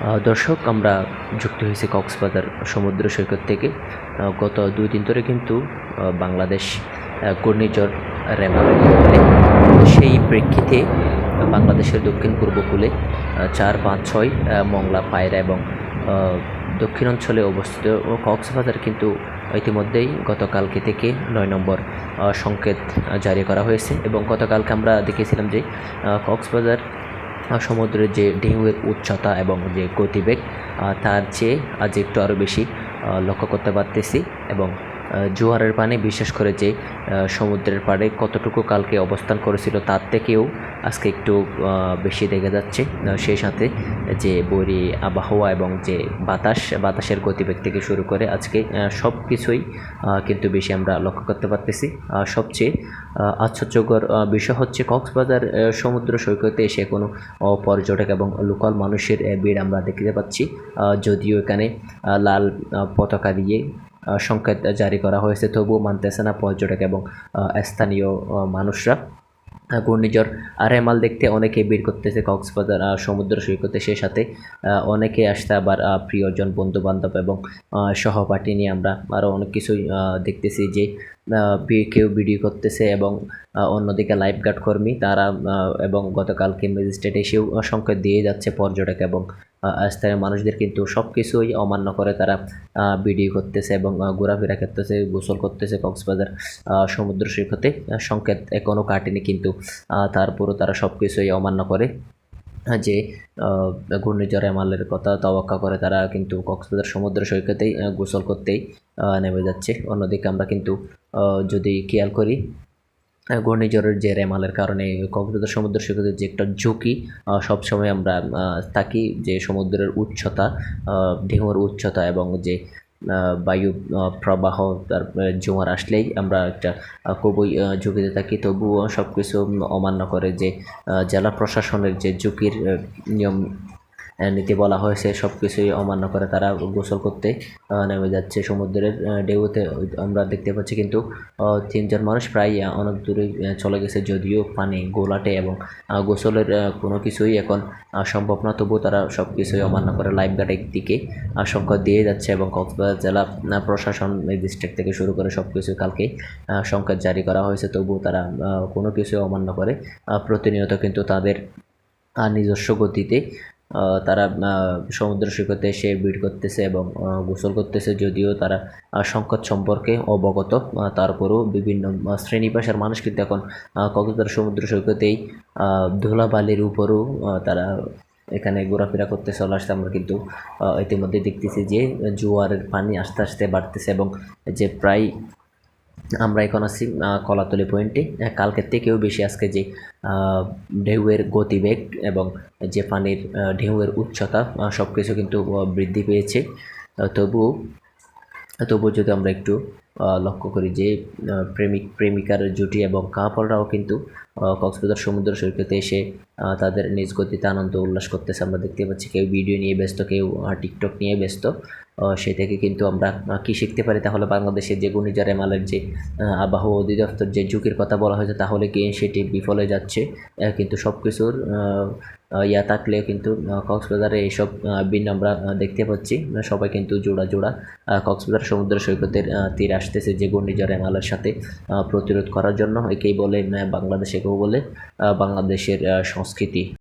দর্শক আমরা যুক্ত হয়েছি কক্সবাজার সমুদ্র সৈকত থেকে। গত দুই দিন ধরে কিন্তু বাংলাদেশ ঘূর্ণিঝড় রেমালের সেই প্রেক্ষিতে বাংলাদেশের দক্ষিণ পূর্বকূলে আহ, চার পাঁচ ছয় মংলা পায়রা এবং দক্ষিণ অঞ্চলে অবস্থিত কক্সবাজার কিন্তু ইতিমধ্যেই গতকালকে থেকে নয় নম্বর সংকেত জারি করা হয়েছে। এবং গতকালকে আমরা দেখেছিলাম যে কক্সবাজার সমুদ্রের যে ঢেউয়ের উচ্চতা এবং যে গতিবেগ তার চেয়ে আজ একটু আরও বেশি লক্ষ্য করতে পারতেছি এবং জোয়ারের পানি, বিশেষ করে যে সমুদ্রের পাড়ে কতটুকু কালকে অবস্থান করেছিল তার থেকেও আজকে একটু বেশি দেখা যাচ্ছে। সেই সাথে যে বৈরী আবহাওয়া এবং যে বাতাস, বাতাসের গতিবেগ থেকে শুরু করে আজকে সব কিছুই কিন্তু বেশি আমরা লক্ষ্য করতে পারতেছি। সবচেয়ে আশ্চর্যকর বিষয় হচ্ছে কক্সবাজার সমুদ্র সৈকতে এসে কোনো পর্যটক এবং লোকাল মানুষের ভিড় আমরা দেখতে পাচ্ছি। যদিও এখানে লাল পতাকা দিয়ে সংকেত জারি করা হয়েছে। তবুও মানতেছে না পর্যটক এবং স্থানীয় মানুষরা। ঘূর্ণিঝড় রেমাল দেখতে অনেকে ভিড় করতেছে কক্সবাজার সমুদ্র সৈকতে। সে সাথে অনেকে আসতে আবার প্রিয়জন, বন্ধুবান্ধব এবং সহপাঠী নিয়ে আমরা আরও অনেক কিছুই দেখতেছি যে কেউ ভিডিও করতেছে এবং অন্যদিকে লাইফ গার্ড কর্মী, তারা এবং গতকালকে ম্যাজিস্ট্রেট এসেও সংকেত দিয়ে যাচ্ছে পর্যটক এবং স্থানীয় মানুষদের কিন্তু সব কিছুই অমান্য করে তারা ভিডিও করতেছে এবং ঘোরাফেরা করতেছে, গোসল করতেছে কক্সবাজার সমুদ্র সৈকতে। সংকেত এখনও কাটেনি কিন্তু তারপরও তারা সব কিছুই অমান্য করে যে ঘূর্ণিঝড় এমালের কথা তওয়াক্কা করে তারা কিন্তু কক্সবাজার সমুদ্র সৈকতেই গোসল করতেই নেমে যাচ্ছে। অন্যদিকে আমরা কিন্তু যদি খেয়াল করি ঘূর্ণিঝড়ের যে রেমালের কারণে কক্সবাজার সমুদ্র সৈকতের যে একটা ঝুঁকি সবসময় আমরা থাকি যে সমুদ্রের উচ্চতা আহ, ঢেউয়ের উচ্চতা এবং যে বায়ু প্রবাহ তার জোয়ার আসলেই আমরা একটা খুবই ঝুঁকিতে থাকি। তবুও সব কিছু অমান্য করে যে জেলা প্রশাসনের যে ঝুঁকির নিয়ম নীতি বলা হয়েছে সব কিছুই অমান্য করে তারা গোসল করতে নেমে যাচ্ছে সমুদ্রের ঢেউতে। আমরা দেখতে পাচ্ছি কিন্তু তিনজন মানুষ প্রায় অনেক দূরে চলে গেছে। যদিও পানি গোলাটে এবং গোসলের কোনো কিছুই এখন সম্ভব না। তবুও তারা সব কিছুই অমান্য করে লাইফ গার্ডের দিকে আশঙ্কা দিয়ে যাচ্ছে এবং কক্সবাজার জেলা প্রশাসন ডিস্ট্রিক্ট থেকে শুরু করে সব কিছু কালকে সংকেত জারি করা হয়েছে। তবুও তারা কোনো কিছুই অমান্য করে প্রতিনিয়ত কিন্তু তাদের নিজস্ব গতিতে তারা সমুদ্র সৈকতে এসে ভিড় করতেছে এবং গোসল করতেছে যদিও তারা সংকট সম্পর্কে অবগত তারপরেও বিভিন্ন শ্রেণি মানুষ কিন্তু এখন কক্সবাজার সমুদ্র সৈকতেই ধুলাবালির উপরও তারা এখানে ঘোরাফেরা করতে চলে আসতে আমরা কিন্তু ইতিমধ্যে দেখতেছি যে জোয়ারের পানি আস্তে আস্তে বাড়তেছে এবং যে প্রায় আমরা এখন আছি কলাতলি পয়েন্টে কালকের থেকেও বেশি আজকে যে ঢেউয়ের গতিবেগ এবং যে পানির ঢেউয়ের উচ্চতা সব কিছু কিন্তু বৃদ্ধি পেয়েছে। তবুও তবুও যদি আমরা একটু লক্ষ্য করি যে প্রেমিক, প্রেমিকার জুটি এবং কাপড়রাও কিন্তু কক্সবাজার সমুদ্র সৈকতে এসে তাদের নিজ গতিতে আনন্দ উল্লাস করতেছে। আমরা দেখতে পাচ্ছি কেউ ভিডিও নিয়ে ব্যস্ত, কেউ টিকটক নিয়ে ব্যস্ত। সে থেকে কিন্তু আমরা কী শিখতে পারি তাহলে বাংলাদেশের যে ঘূর্ণিঝড় এমালের যে আবহাওয়া অধিদপ্তর যে ঝুঁকির কথা বলা হয়েছে, তাহলে কি সেটি বিফলে যাচ্ছে? কিন্তু সব কিছুর ইয়া থাকলেও কিন্তু কক্সবাজারে এইসব বিন আমরা দেখতে পাচ্ছি। সবাই কিন্তু জোড়া জোড়া কক্সবাজার সমুদ্র সৈকতের তীর আসতেছে যে ঘূর্ণিঝড় এমালের সাথে প্রতিরোধ করার জন্য। একেই বলে বাংলাদেশ, একেও বলে বাংলাদেশের সংস্কৃতি।